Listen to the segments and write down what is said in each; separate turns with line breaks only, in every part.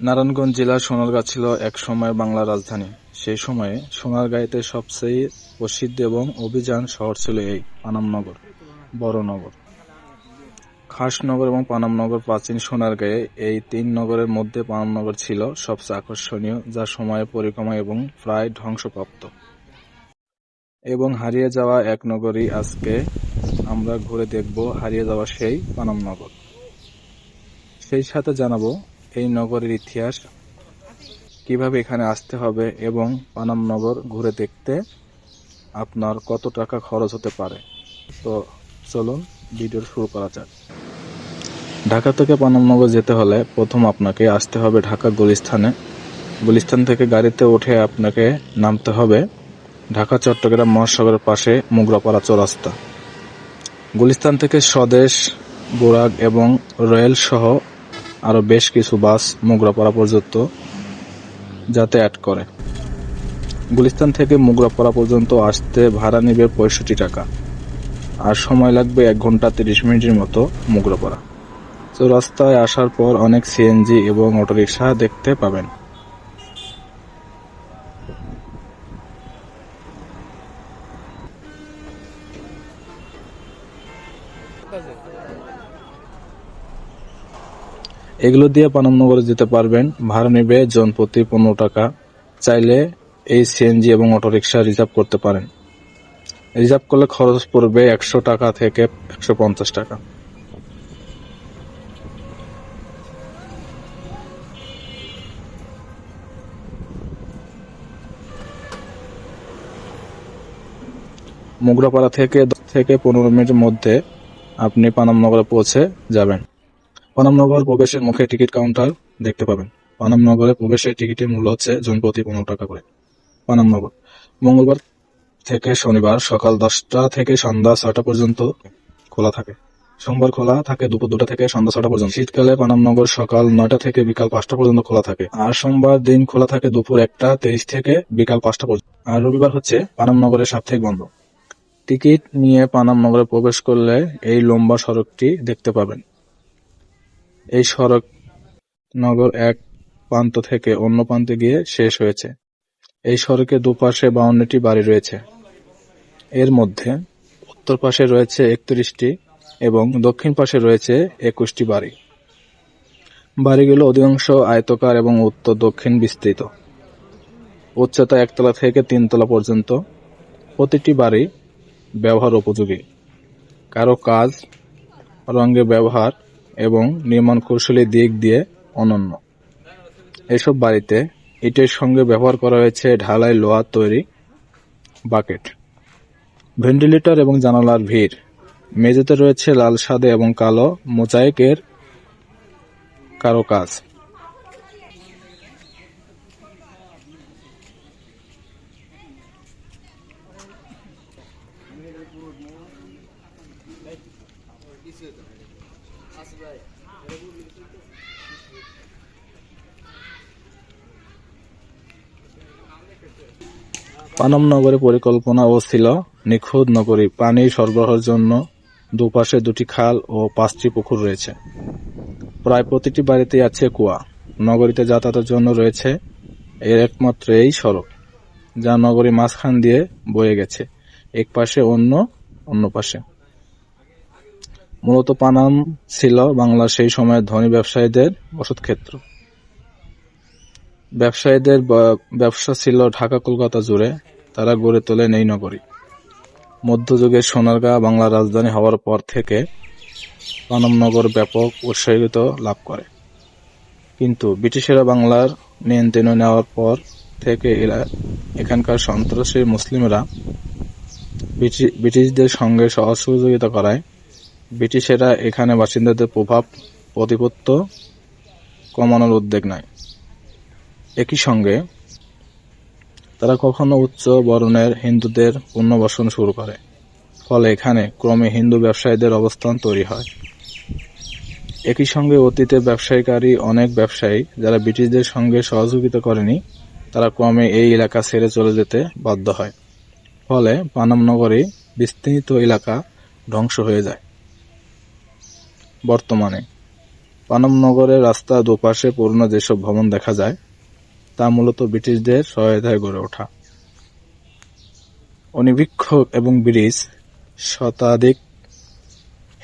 নারায়ণগঞ্জ জেলার সোনারগাঁ ছিল এক সময় বাংলার রাজধানী। সেই সময়ে সোনারগাঁয়েতে সবচেয়ে প্রসিদ্ধ এবং অভিযান শহর ছিল এই পানামনগর বড় নগর খাসনগর এবং পানামনগর প্রাচীন সোনারগাঁয়ে এই তিন নগরের মধ্যে পানামনগর ছিল সবচেয়ে আকর্ষণীয়, যা সময়ে পরিক্রমা এবং প্রায় ধ্বংসপ্রাপ্ত। এবং হারিয়ে যাওয়া এক নগরী আজকে আমরা ঘুরে দেখব হারিয়ে যাওয়া সেই পানামনগর। সেই সাথে জানাব এই নগরের ইতিহাস কীভাবে এখানে আসতে হবে এবং পানাম নগর ঘুরে দেখতে আপনার কত টাকা খরচ হতে পারে? তো চলুন ভিডিও শুরু করা যাক। ঢাকা থেকে পানামনগর যেতে হলে প্রথম আপনাকে আসতে হবে ঢাকা গুলিস্থানে গুলিস্থান থেকে গাড়িতে উঠে আপনাকে নামতে হবে ঢাকা, চট্টগ্রাম মহাসাগরের পাশে মুগরাপাড়া চৌরাস্তা। গুলিস্তান থেকে স্বদেশ বুরাক এবং রয়েল সহ আরও বেশ কিছু বাস মোগরাপাড়া পর্যন্ত যাতায়াত করে। গুলিস্তান থেকে মোগরাপাড়া পর্যন্ত আসতে ভাড়া নেবে পঁয়ষট্টি টাকা। আর সময় লাগবে এক ঘণ্টা তিরিশ মিনিটের মতো মোগরাপাড়া। তো রাস্তায় আসার পর অনেক সিএনজি এবং অটোরিকশা দেখতে পাবেন। এগুলো দিয়ে পানামনগরে যেতে পারবেন ভাড়া নেবে জন প্রতি পনেরো টাকা। চাইলে এই সিএনজি এবং অটোরিকশা রিজার্ভ করতে পারেন। রিজার্ভ করলে খরচ পড়বে একশো টাকা থেকে একশো পঞ্চাশ টাকা। মুগরাপাড়া থেকে থেকে পনেরো মিনিটের মধ্যে আপনি পানামনগরে পৌঁছে যাবেন। পানামনগর প্রবেশের মুখে টিকিট কাউন্টার দেখতে পাবেন। পানামনগরে প্রবেশের টিকিটের মূল্য হচ্ছে জন প্রতি পনেরো টাকা করে। পানামনগর, মঙ্গলবার থেকে শনিবার সকাল দশটা থেকে সন্ধ্যা ছয়টা পর্যন্ত খোলা থাকে। সোমবার খোলা থাকে, দুপুর দুটা থেকে সন্ধ্যা ছটা পর্যন্ত। শীতকালে পানামনগর সকাল নয়টা থেকে বিকাল পাঁচটা পর্যন্ত খোলা থাকে। আর সোমবার দিন খোলা থাকে দুপুর একটা, তেইশ থেকে বিকাল পাঁচটা পর্যন্ত। আর রবিবার হচ্ছে পানামনগরের সাপ্তাহিক বন্ধ। টিকিট নিয়ে পানামনগরে প্রবেশ করলে এই লম্বা সড়কটি দেখতে পাবেন। এই সড়ক নগর এক প্রান্ত থেকে অন্য প্রান্তে গিয়ে শেষ হয়েছে। এই সড়কের দুপাশে বাউন্নটি বাড়ি রয়েছে। এর মধ্যে উত্তর পাশে রয়েছে একত্রিশটি এবং দক্ষিণ পাশে রয়েছে একুশটি বাড়ি। বাড়িগুলো অধিকাংশ আয়তকার এবং উত্তর দক্ষিণ বিস্তৃত। উচ্চতা একতলা থেকে তিনতলা পর্যন্ত। প্রতিটি বাড়ি ব্যবহার উপযোগী। কারও কাজ রঙে ব্যবহার এবং নির্মাণ কৌশলী দিক দিয়ে অনন্য। এসব বাড়িতে ইটের সঙ্গে ব্যবহার করা হয়েছে ঢালাই লোহার তৈরি বাকেট। ভেন্টিলেটর এবং জানালার ভিড়। মেঝেতে রয়েছে লাল সাদে এবং কালো মোজাইকের কারও কাজ পানাম পরিকল্পনা ও ছিল নিখুঁত নগরী, পানি সরবরাহের জন্য দুপাশে দুটি খাল ও পাঁচটি পুকুর রয়েছে। প্রায় প্রতিটি বাড়িতেই আছে কুয়া। নগরীতে যাতায়াতের জন্য রয়েছে এর একমাত্র এই সড়ক, যা নগরী মাঝখান দিয়ে বয়ে গেছে, এক পাশে অন্য অন্য পাশে। মূলত পানাম ছিল বাংলার সেই সময়ের ধনী ব্যবসায়ীদের ওষুধ ক্ষেত্র ব্যবসায়ীদের ব্যবসা ছিল ঢাকা কলকাতা জুড়ে, তারা গড়ে তোলেন এই নগরী। মধ্যযুগে সোনারগাঁ বাংলার রাজধানী হওয়ার পর থেকে পানামনগর ব্যাপক উৎসাহিত লাভ করে। কিন্তু ব্রিটিশেরা বাংলার নিয়ন্ত্রণে নেওয়ার পর থেকে এরা- এখানকার সন্ত্রাসী মুসলিমরা ব্রিটিশদের সঙ্গে সহযোগিতা করায়। ব্রিটিশেরা এখানে বাসিন্দাদের প্রভাব প্রতিপত্ত কমানোর উদ্যোগ নেয়। একই সঙ্গে তারা কখনো উচ্চ বর্ণের হিন্দুদের পুনর্বাসন শুরু করে, ফলে এখানে ক্রমে হিন্দু ব্যবসায়ীদের অবস্থান তৈরি হয়। একই সঙ্গে অতীতে ব্যবসায়ীকারী অনেক ব্যবসায়ী যারা ব্রিটিশদের সঙ্গে সহযোগিতা করেনি, তারা ক্রমে এই এলাকা ছেড়ে চলে যেতে বাধ্য হয়। ফলে পানাম নগরী বিস্তৃত এলাকা ধ্বংস হয়ে যায়। বর্তমানে পানাম নগরের রাস্তার দুপাশে পুরনো যেসব ভবন দেখা যায় তা মূলত ব্রিটিশদের সহায়তায় গড়ে ওঠা। অনিবৃক্ষ এবং ব্রিজ শতাধিক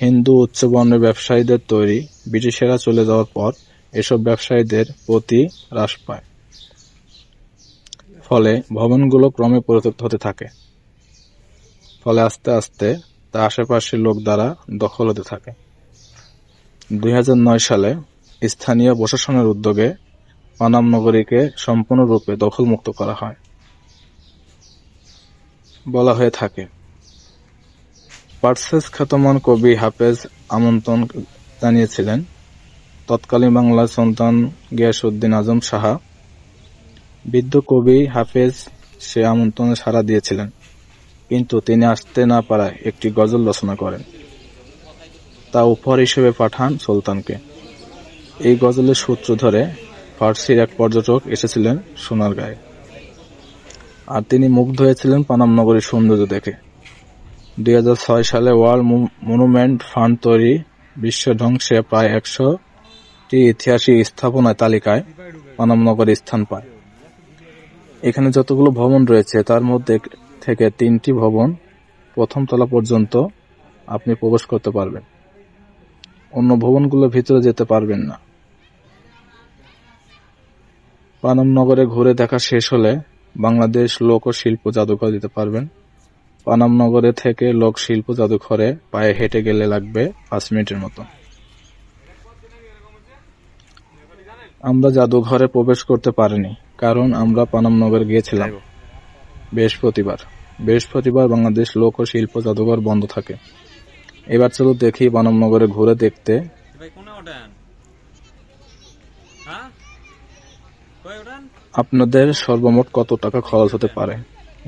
হিন্দু উচ্চবর্ণের ব্যবসায়ীদের তৈরি ব্রিটিশেরা চলে যাওয়ার পর এসব ব্যবসায়ীদের প্রতি হ্রাস পায়। ফলে ভবনগুলো ক্রমে পরিত্যক্ত হতে থাকে। ফলে আস্তে আস্তে তা আশেপাশের লোক দ্বারা দখল হতে থাকে। দুই হাজার নয় সালে স্থানীয় প্রশাসনের উদ্যোগে পানাম নগরীকে সম্পূর্ণরূপে দখলমুক্ত করা হয়। বলা হয়ে থাকে, পার্সেস খ্যাতমান কবি হাফেজ আমন্ত্রণ জানিয়েছিলেন, তৎকালীন বাংলার সন্তান গিয়াসউদ্দিন আজম সাহা, বৃদ্ধ কবি হাফেজ সে আমন্ত্রণে সাড়া দিয়েছিলেন, কিন্তু তিনি আসতে না পারায় একটি গজল রচনা করেন। তা উপহার হিসেবে পাঠান সুলতানকে। এই গজলের সূত্র ধরে ফার্সির এক পর্যটক এসেছিলেন সোনারগাঁয়ে আর তিনি মুগ্ধ হয়েছিলেন পানাম নগরীর সৌন্দর্য দেখে। দুই হাজার ছয় সালে ওয়ার্ল্ড মনুমেন্ট ফান্ড তৈরি বিশ্ব ধ্বংসে প্রায় একশোটি ঐতিহাসিক স্থাপনার তালিকায় পানাম নগরী স্থান পায়। এখানে যতগুলো ভবন রয়েছে, তার মধ্যে থেকে তিনটি ভবন প্রথম তলা পর্যন্ত আপনি প্রবেশ করতে পারবেন। অন্য ভবনগুলোর ভিতরে যেতে পারবেন না। পানাম নগরে ঘুরে দেখা শেষ হলে বাংলাদেশ লোক শিল্প জাদুঘর দিতে পারবেন। পানাম নগরে থেকে লোক শিল্প জাদুঘরে পায়ে হেঁটে গেলে লাগবে পাঁচ মিনিটের মতো। আমরা জাদুঘরে প্রবেশ করতে পারিনি, কারণ আমরা পানাম নগর গিয়েছিলাম। বৃহস্পতিবার। বৃহস্পতিবার বাংলাদেশ লোক ও শিল্প জাদুঘর বন্ধ থাকে। এবার চলো দেখি পানাম নগরে ঘুরে দেখতে আপনাদের সর্বমোট কত টাকা খরচ হতে পারে?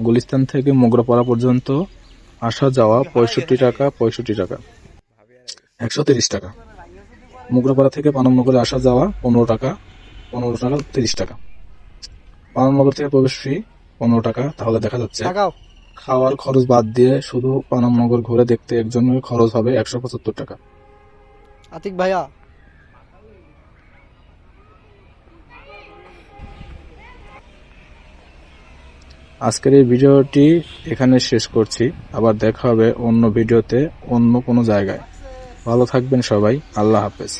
গুলিস্তান থেকে মোগরাপাড়া পর্যন্ত আসা যাওয়া পঁয়ষট্টি টাকা পঁয়ষট্টি টাকা। একশো তিরিশ টাকা। মোগরাপাড়া থেকে পানামনগরে আসা যাওয়া পনেরো টাকা পনেরো টাকা তিরিশ টাকা। পানামনগর থেকে প্রবেশ ফি পনেরো টাকা তাহলে দেখা যাচ্ছে খাওয়ার খরচ বাদ দিয়ে শুধু পানামনগর ঘুরে দেখতে একজনের খরচ হবে একশো পঁচাত্তর টাকা।
আতিক ভাইয়া
আজকের এই ভিডিওটি এখানে শেষ করছি। আবার দেখা হবে অন্য ভিডিওতে অন্য কোনো জায়গায়। ভালো থাকবেন সবাই। আল্লাহ হাফেজ।